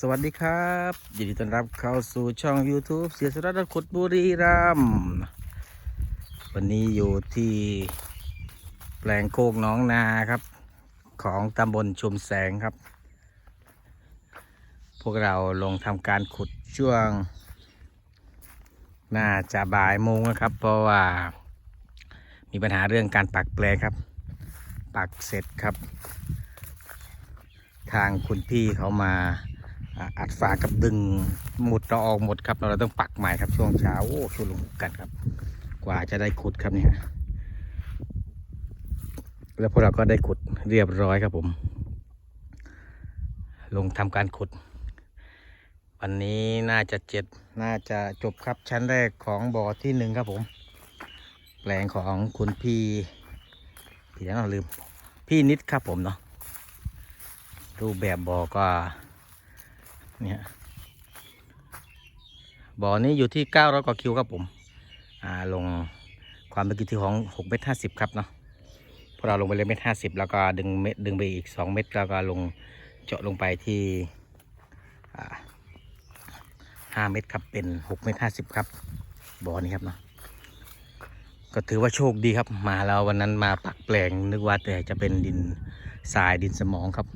สวัสดีครับยินดีต้อนรับเข้าสู่ช่อง YouTube เสียสุรัตน์ขดบุรีรัมย์วันนี้อยู่ที่แปลงโคกน้องนาครับ ของตำบลชุมแสงครับ พวกเราลงทำการขุดช่วง น่าจะบ่ายโมงนะครับ เพราะว่ามีปัญหาเรื่องการปักแปลงครับ ปักเสร็จครับ ทางคุณพี่เขามา อัดฝากับดึงหมุดเราออกหมดครับเราต้องปักใหม่ครับช่วงเช้าโอ้ชุลมุนกันครับ กว่าจะได้ขุดครับเนี่ยแล้วพวกเราก็ได้ขุดเรียบร้อยครับผม ลงทำการขุด วันนี้น่าจะเจ็ดน่าจะจบครับชั้นแรกของบ่อที่หนึ่งครับผม แปลงของคุณพี่พี่แล้วเราลืม พี่นิดครับผมเนาะรูปแบบบ่อก็ เนี่ยบ่อนี้อยู่ที่900กว่าคิวครับผมอ่าลงความลึกอยู่ที่ของ6เมตร50ครับเนาะพวกเราลงไปเลยเมตร50แล้วก็ดึงเม็ดดึงไปอีก2เมตรแล้วก็ลงเจาะลงไปที่อ่า5เมตรครับเป็น6เมตร50ครับบ่อนี้ครับเนาะก็ถือว่าโชคดีครับมาแล้ววันนั้นมาปักแปลงนึกว่าแต่จะเป็นดินทรายดินสมองครับ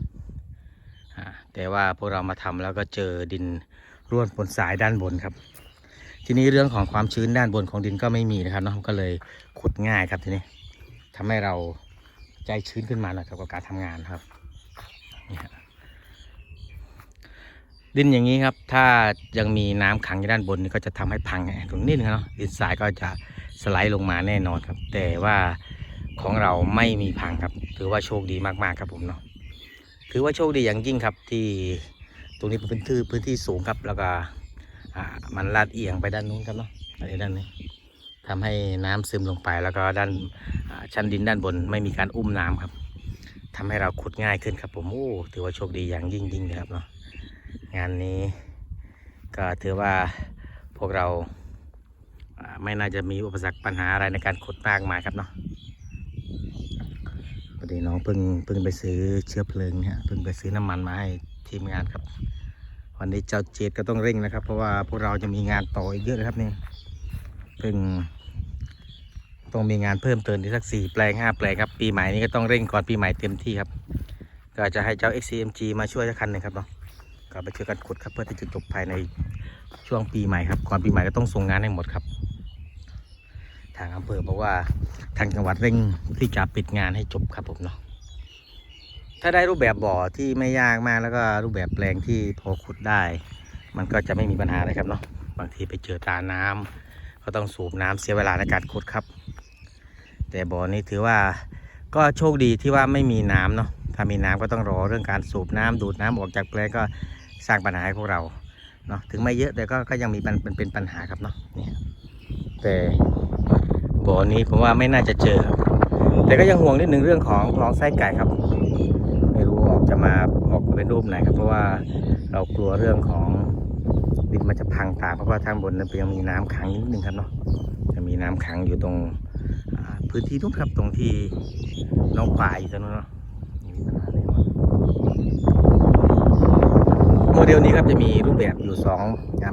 แต่ว่าพวกเรามาทำแล้วก็เจอดินร่วนบนสายด้านบนครับ ทีนี้เรื่องของความชื้นด้านบนของดินก็ไม่มีนะครับเนาะก็เลยขุดง่ายครับทีนี้ทำให้เราใจชื้นขึ้นมาหน่อยครับกับการทำงานครับนี่ฮะดินอย่างนี้ครับ ถ้ายังมีน้ำขังอยู่ด้านบนนี่ก็จะทำให้พังไงตรงนี้นึงเนาะ ดินทรายก็จะสไลด์ลงมาแน่นอนครับ แต่ว่าของเราไม่มีพังครับ ถือว่าโชคดีมากๆครับผมเนาะ ถือว่าโชคดีอย่างยิ่งครับที่ตรงนี้เป็นพื้นที่พื้นที่สูงครับแล้วก็มันลาดเอียงไปด้านนู้นครับเนาะอันนี้ด้านนี้ทำให้น้ำซึมลงไปแล้วก็ด้านชั้นดินด้านบนไม่มีการอุ้มน้ำครับทำให้เราขุดง่ายขึ้นครับผมโอ้ถือว่าโชคดีอย่างยิ่งยิ่งเลยครับเนาะงานนี้ก็ถือว่าพวกเราไม่น่าจะมีอุปสรรคปัญหาอะไรในการขุดมากมายครับเนาะ ดีน้องเพิ่งเพิ่งไปซื้อเชื้อเพลิงเนี่ยเพิ่งไปซื้อน้ำมันมาให้ทีมงานครับ วันนี้เจ้าเจดก็ต้องเร่งนะครับ เพราะว่าพวกเราจะมีงานต่ออีกเยอะเลยครับเนี่ยเพิ่งต้องมีงานเพิ่มเติมอีกสักสี่แปลงห้าแปลงครับปีใหม่นี้ก็ต้องเร่งก่อนปีใหม่เต็มที่ครับ ก็จะให้เจ้า XCMG มาช่วยสักคันหนึ่งครับเนาะก็ไปช่วยกันขุดครับเพื่อที่จะจบภายในช่วงปีใหม่ครับก่อนปีใหม่ก็ต้องส่งงานให้หมดครับ ทางอำเภอบอกว่าทางจังหวัดเร่งที่จะปิดงานให้จบครับผมเนาะถ้าได้รูปแบบบ่อที่ไม่ยากมากแล้วก็รูปแบบแปลงที่พอขุดได้ มันก็จะไม่มีปัญหาอะไรครับเนาะบางทีไปเจอตาน้ำก็ต้องสูบน้ำเสียเวลาในการขุดครับ แต่บ่อนี้ถือว่าก็โชคดีที่ว่าไม่มีน้ำเนาะถ้ามีน้ำก็ต้องรอเรื่องการสูบน้ำดูดน้ำออกจากแปลงก็สร้างปัญหาให้พวกเราเนาะถึงไม่เยอะแต่ก็ก็ยังมีปัญเป็นเป็นปัญหาครับเนาะเนี่ยแต่ บ่อนี้ผมว่าไม่น่าจะเจอครับแต่ก็ยังห่วงนิดหนึ่งเรื่องของคลองไส้ไก่ครับ ไม่รู้ออกจะมาออกเป็นรูปไหนครับ เพราะว่าเรากลัวเรื่องของดินมันจะพังตามเพราะว่าทางบนนั้นยังมีน้ำขังนิดนึงครับเนาะจะมีน้ำขังอยู่ตรงพื้นที่นู้นครับตรงที่น้องป่าอยู่ตรงนู้นเนาะโมเดลนี้ครับจะมีรูปแบบอยู่สอง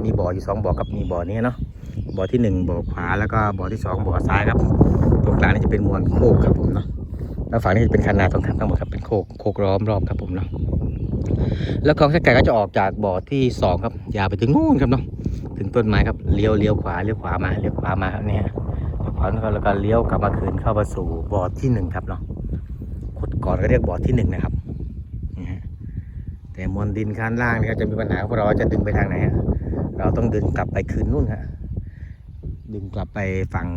มีบ่ออยู่สองบ่อครับมีบ่อนี้เนาะ บ่อที่หนึ่งบ่อขวาแล้วก็บ่อที่สองบ่อซ้ายครับตรงกลางนี่จะเป็นมวลโคกครับผมเนาะแล้วฝั่งนี้จะเป็นคันนาตรงข้ามทั้งหมดครับเป็นโคกโคกล้อมรอบครับผมเนาะแล้วคลองไส้ไก่ก็จะออกจากบ่อที่สองครับยาวไปถึงนู่นครับเนาะถึงต้นไม้ครับเลี้ยวเลี้ยวขวาเลี้ยวขวามาเลี้ยวขวามาครับเนี่ยเลี้ยวขวาแล้วก็เลี้ยวกลับมาคืนเข้ามาสู่บ่อที่หนึ่งครับเนาะขุดก่อนก็เรียกบ่อที่หนึ่งนะครับแต่มวลดินข้างล่างนี่ก็จะมีปัญหาเพราะเราจะดึงไปทางไหนฮะเราต้องดึงกลับไปคืนนู่นฮะ ดึงกลับไปฝั่ง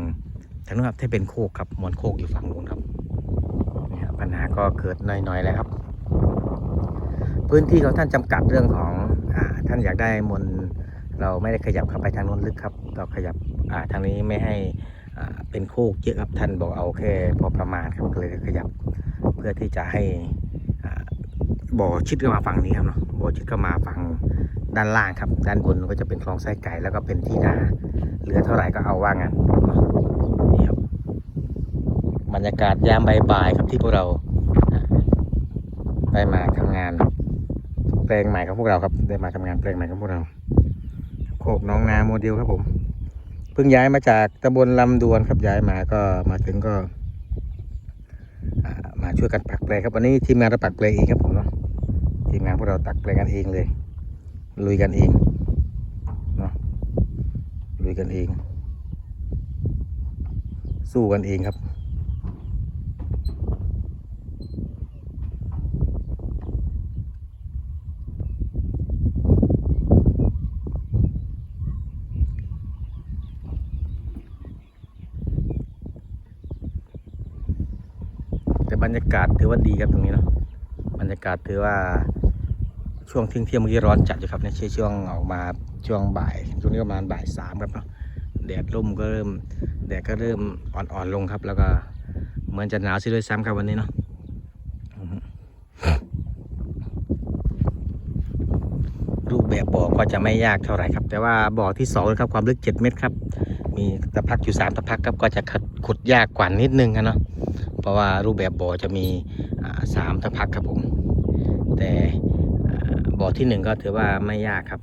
ทางนู้นครับที่เป็นโคกครับมวลโคกอยู่ฝั่งนู้นครับนี่ครับปัญหาก็เกิดหน่อยๆแล้วครับ พื้นที่ของท่านจำกัดเรื่องของอาท่านอยากได้มวลเราไม่ได้ขยับเข้าไปทางนู้นลึกครับ เราขยับอ่าทางนี้ไม่ให้อ่าเป็นโคกเยอะครับท่านบอกเอาแค่พอประมาณครับก็เลยขยับเพื่อที่จะให้บ่อชิดเข้ามาฝั่งนี้ครับเนาะบ่อชิดเข้ามาฝั่ง ด้านล่างครับ ด้านบนก็จะเป็นคลองไส้ไก่แล้วก็เป็นที่นาเหลือเท่าไหร่ก็เอาว่างั้นนี่ครับบรรยากาศยามบ่ายๆครับที่พวกเราได้มาทำงานแปลงใหม่ของพวกเราครับ ได้มาทำงานแปลงใหม่ของพวกเราโคกน้องนาโมเดลครับผม เพิ่งย้ายมาจากตำบลลำดวนครับย้ายมาก็มาถึงก็มาช่วยกันปักแปลงครับวันนี้ทีมงานเราปักแปลงเองครับผมเนาะทีมงานพวกเราตักแปลงกันเองเลย ลุยกันเองเนาะลุยกันเอง สู้กันเองครับ แต่บรรยากาศถือว่าดีครับตรงนี้เนาะบรรยากาศถือว่า ช่วงเที่ยงเที่ยงเมื่อกี้ร้อนจัดอยู่ครับในช่วงช่วงออกมาช่วงบ่ายช่วงนี้ประมาณบ่ายสามครับเนาะแดดร่มก็เริ่มแดดก็เริ่มอ่อนๆลงครับ แล้วก็เหมือนจะหนาวซิด้วยซ้ำครับวันนี้เนาะรูปแบบบ่อก็จะไม่ยากเท่าไหร่ครับ แต่ว่าบ่อที่สองนะครับความลึก 7 เมตรครับ มีตะพักอยู่3ตะพักครับก็จะขุดยากกว่านิดนึงครับเนาะเพราะว่ารูปแบบบ่อจะมีสามตะพักครับผม แต่ บ่อที่หนึ่งก็ถือว่าไม่ยากครับ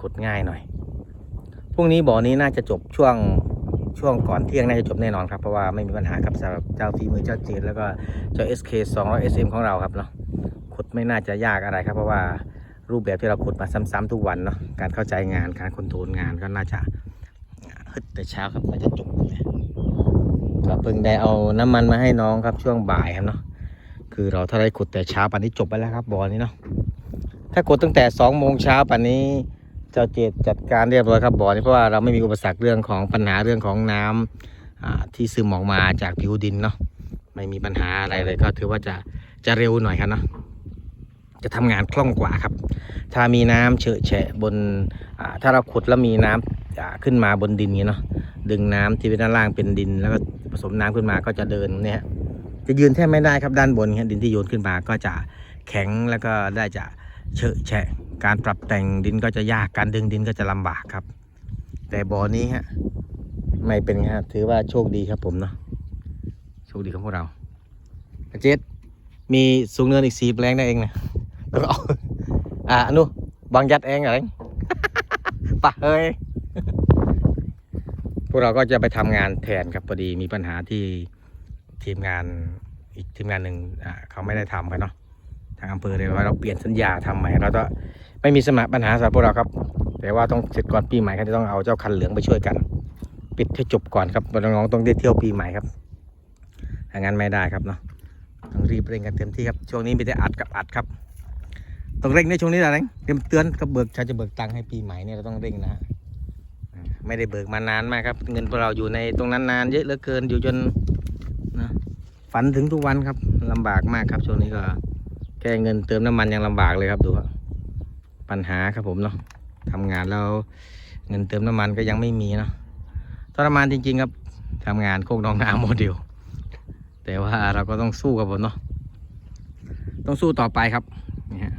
ขุดง่ายหน่อยพรุ่งนี้บ่อนี้น่าจะจบช่วงช่วงก่อนเที่ยงน่าจะจบแน่นอนครับเพราะว่าไม่มีปัญหาครับสำหรับเจ้าฝีมือเจ้าจีนแล้วก็เจ้า SK 200 SM ของเราครับเนาะขุดไม่น่าจะยากอะไรครับ เพราะว่ารูปแบบที่เราขุดมาซ้ำๆทุกวันเนาะการเข้าใจงานการคอนโทรลงานก็น่าจะฮึดแต่เช้าครับน่าจะจบเลยก็เพิ่งได้เอาน้ำมันมาให้น้องครับช่วงบ่ายครับเนาะคือเราถ้าได้ขุดแต่เช้าป่านนี้จบไปแล้วครับบ่อนี้เนาะ ถ้าขุดตั้งแต่สองโมงเช้าป่านนี้ เจ้าเจดจัดการเรียบร้อยครับบ่อนี้เพราะว่าเราไม่มีอุปสรรคเรื่องของปัญหาเรื่องของน้ำอ่าที่ซึมออกมาจากผิวดินเนาะไม่มีปัญหาอะไรเลยก็ถือว่าจะจะเร็วหน่อยครับเนาะจะทำงานคล่องกว่าครับ ถ้ามีน้ำเฉอะแฉะบนถ้าเราขุดแล้วมีน้ำอ่าขึ้นมาบนดินนี้เนาะดึงน้ำที่เป็นด้านล่างเป็นดิน แล้วก็ผสมน้ำขึ้นมาก็จะเดินเนี่ยจะยืนแทบไม่ได้ครับด้านบนเนี่ยดินที่โยนขึ้นมาก็จะแข็งแล้วก็ได้จะ เฉอะแฉะ การปรับแต่งดินก็จะยากการดึงดินก็จะลำบากครับ แต่บ่อนี้ฮะไม่เป็นครับถือว่าโชคดีครับผมเนาะโชคดีของพวกเราเจษมีสูงเนินอีกสี่แปลงได้เองนะเอาอะอนุบางยัดเองเหรอปะเฮ้ยพวกเราก็จะไปทำงานแทนครับพอดีมีปัญหาที่ทีมงานอีกทีมงานหนึ่งเขาไม่ได้ทำกันเนาะ ทางอำเภอเลยว่าเราเปลี่ยนสัญญาทำใหม่เราจะไม่มีสมัครปัญหาสำหรับพวกเราครับ แต่ว่าต้องเสร็จก่อนปีใหม่ครับจะต้องเอาเจ้าคันเหลืองไปช่วยกัน ปิดให้จบก่อนครับน้องๆต้องได้เที่ยวปีใหม่ครับถ้างั้นไม่ได้ครับเนาะต้องรีบเร่งกันเต็มที่ครับช่วงนี้มีแต่อัดกับอัดครับต้องเร่งในช่วงนี้แหละนะเตรียมเตือนก็เบิกชาจะเบิกตังค์ให้ปีใหม่เนี่ยเราต้องเร่งนะฮะไม่ได้เบิกมานานมากครับ เงินพวกเราอยู่ในตรงนั้นนานเยอะเหลือเกินอยู่จนนะฝันถึงทุกวันครับลำบากมากครับช่วงนี้ก็ แค่เงินเติมน้ำมันยังลำบากเลยครับดูปัญหาครับผมเนาะทำงานแล้วเงินเติมน้ำมันก็ยังไม่มีเนาะทรมานจริง ๆ ครับทำงานโคกน้องนาโมเดล แต่ว่าเราก็ต้องสู้กับผมเนาะต้องสู้ต่อไปครับนี่ฮะ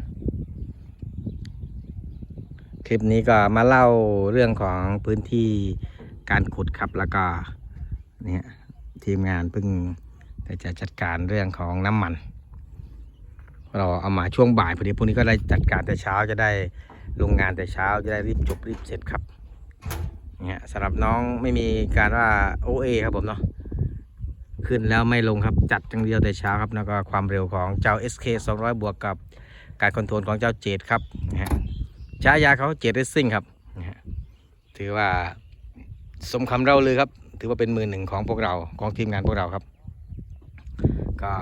คลิปนี้ก็มาเล่าเรื่องของพื้นที่การขุดครับแล้วก็เนี่ยทีมงานเพิ่งจะจัดการเรื่องของน้ำมัน เราเอามาช่วงบ่ายพอดีพรุ่งนี้ก็ได้จัดการแต่เช้าจะได้ลงงานแต่เช้าจะได้รีบจบรีบเสร็จครับเนี่ยสำหรับน้องไม่มีการว่าโอเอครับผมเนาะขึ้นแล้วไม่ลงครับจัดจังเดียวแต่เช้าครับแล้วก็ความเร็วของเจ้า SK 200 บวกกับการคอนโทรลของเจ้าเจดครับนะฮะฉายาเขาเจดเรสซิ่งครับนะฮะถือว่าสมคำเราเลยครับ ถือว่าเป็นมือหนึ่งของพวกเราของทีมงานพวกเราครับ ก็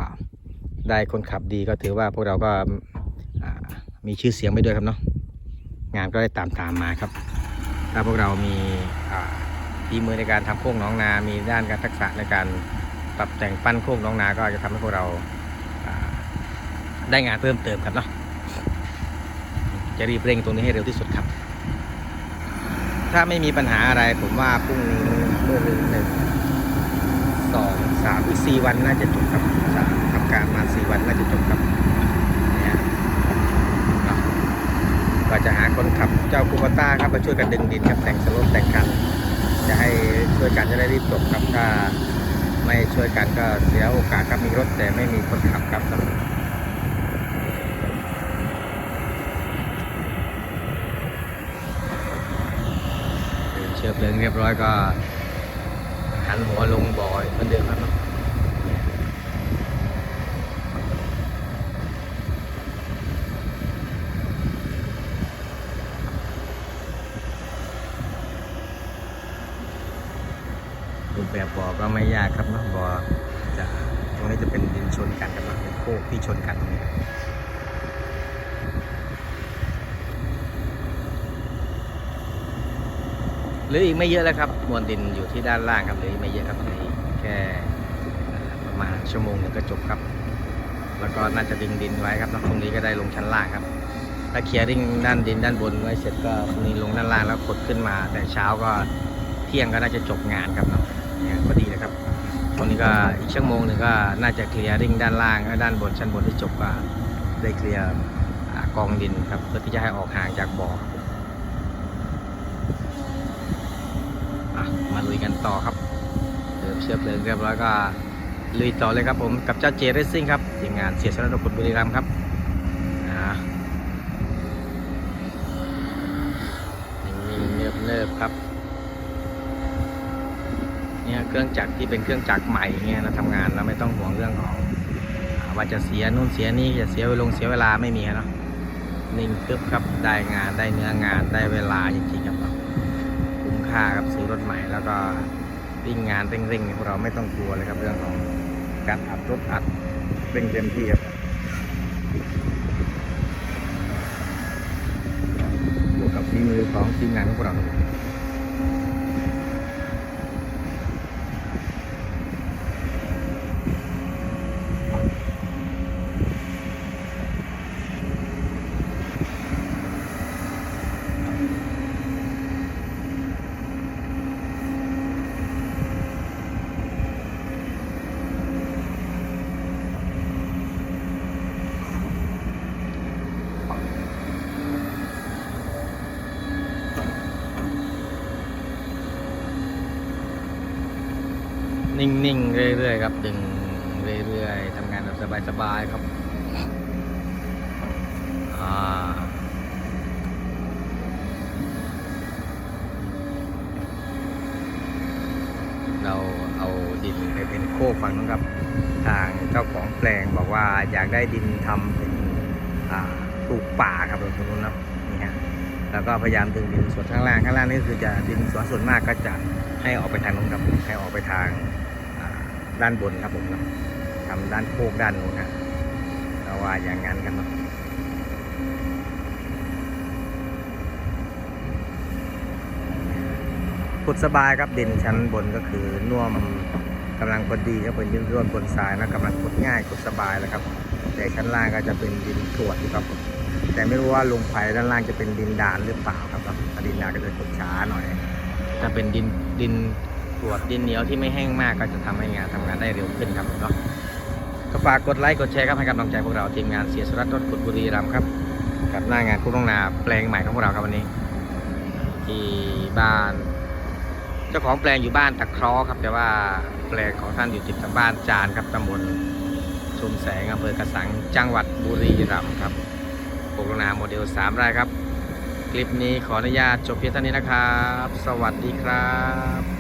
ได้คนขับดีก็ถือว่าพวกเราก็มีชื่อเสียงไปด้วยครับเนาะงานก็ได้ตามตามมาครับ ถ้าพวกเรามีฝีมือในการทำโค้งน้องนา มีด้านการทักษะในการปรับแต่งปั้นโค้งน้องนาก็จะทำให้พวกเราได้งานเพิ่มเติมครับเนาะจะรีบเร่งตรงนี้ให้เร็วที่สุดครับ ถ้าไม่มีปัญหาอะไรผมว่าพรุ่งนี้เมื่อหนึ่งหนึ่งสองสามอีกสี่วันน่าจะจบครับ การมาสี่วันก็จะจบครับเนี่ยก็จะหาคนขับเจ้าคูปต้าครับมาช่วยกันดึงดินครับแต่งสโลปแต่งกันจะให้ช่วยกันจะได้รีบจบครับถ้าไม่ช่วยกันก็เสียโอกาสครับมีรถแต่ไม่มีคนขับครับสำหเชื้อเงเรียบร้อยก็หันหัวลงบ่อยเหมือนเดิมครับ บ่อก็ไม่ยากครับเนาะบ่อจะตรงนี้จะเป็นดินชนกันครับเนาะเป็นโคกที่ชนกันตรงนี้หรืออีกไม่เยอะแล้วครับมวลดินอยู่ที่ด้านล่างครับหลืออีกไม่เยอะครับเหลืออีกแค่ประมาณชั่วโมงหนึงก็จบครับ แล้วก็น่าจะดึงดินไว้ครับแล้วพรุ่งนี้ก็ได้ลงชั้นล่างครับถ้าเคลียร์ริ่งด้านดินด้านบนไว้เสร็จก็พรุ่งนี้ลงด้านล่างแล้วกดขึ้นมา แต่เช้าก็เที่ยงก็น่าจะจบงานครับเนาะ เนี่ยพอดีเลยครับตรงนี้ก็อีกชั่วโมงหนึ่งก็น่าจะเคลียร์ริ่งด้านล่างและด้านบนชั้นบนที่จบก็ได้เคลียร์กองดินครับเพื่อที่จะให้ออกห่างจากบ่อมาลุยกันต่อครับเติมเชื้อเพลิงเรียบร้อยก็ลุยต่อเลยครับผมกับเจ้าเจเรซิ่งครับทีมงานเสียสละนกุลบุรีรัมย์ครับอ่านิ่งๆเนิบๆครับ เครื่องจักรที่เป็นเครื่องจักรใหม่เนี่ยเราทำงานแล้วไม่ต้องห่วงเรื่องของว่าจะเสียนู่นเสียนี่จะเสียเวลงเสียเวลาไม่มีเนาะนิ่งตึ๊บครับได้งานได้เนื้องานได้เวลาจริงๆครับคุ้มค่าครับซื้อรถใหม่แล้วก็วิ่งงานเร่งๆเนี่ยพวกเราไม่ต้องกลัวเลยครับเรื่องของการอัดรถอัดเร่งเต็มที่ครับบวกกับฝีมือของทีมงานของพวกเราครับนิ่งๆ เรื่อยๆครับ ดึงเรื่อยๆทำงานแบบสบายๆครับอ่าเราเอาดินไปเป็นโคกฝั่งนู้นครับ ทางเจ้าของแปลงบอกว่าอยากได้ดินทำเป็นปลูกป่าครับตรงนู้นนะนี่ฮะแล้วก็พยายามดึงดินส่วนข้างล่างข้างล่างนี่คือจะดินส่วนส่วนมากก็จะให้ออกไปทางนู้นครับให้ออกไปทาง ด้านบนครับผมนะทำด้านโคกด้านนู้นฮะเราว่าอย่างนั้นกันเนาะขุดสบายครับดินชั้นบนก็คือน่วมกำลังพอดีครับเป็นดินร่วนบนทรายนะกำลังขุดง่ายขุดสบายแล้วครับ แต่ชั้นล่างก็จะเป็นดินกรวดครับ แต่ไม่รู้ว่าลงไปด้านล่างจะเป็นดินดานหรือเปล่าครับถ้าดินดานก็จะขุดช้าหน่อย ถ้าเป็นดินดิน กรวดดินเหนียวที่ไม่แห้งมากก็จะทำให้งานทำงานได้เร็วขึ้นครับเนาะก็ฝากกดไลค์กดแชร์ครับให้กำลังใจพวกเราทีมงานเสียสรัตน์รถขุดบุรีรัมย์ครับ กับหน้างานคู่ต้งนาแปลงใหม่ของพวกเราครับวันนี้ ที่บ้าน เจ้าของแปลงอยู่บ้านตะคราะห์ครับ แต่ว่าแปลงของท่านอยู่ติดกับบ้านจานครับตำบลชุมแสงอำเภอกระสังจังหวัดบุรีรัมย์ครับปลูกนาโมเดล3ไร่ครับ คลิปนี้ขออนุญาตจบเพียงเท่านี้นะครับ สวัสดีครับ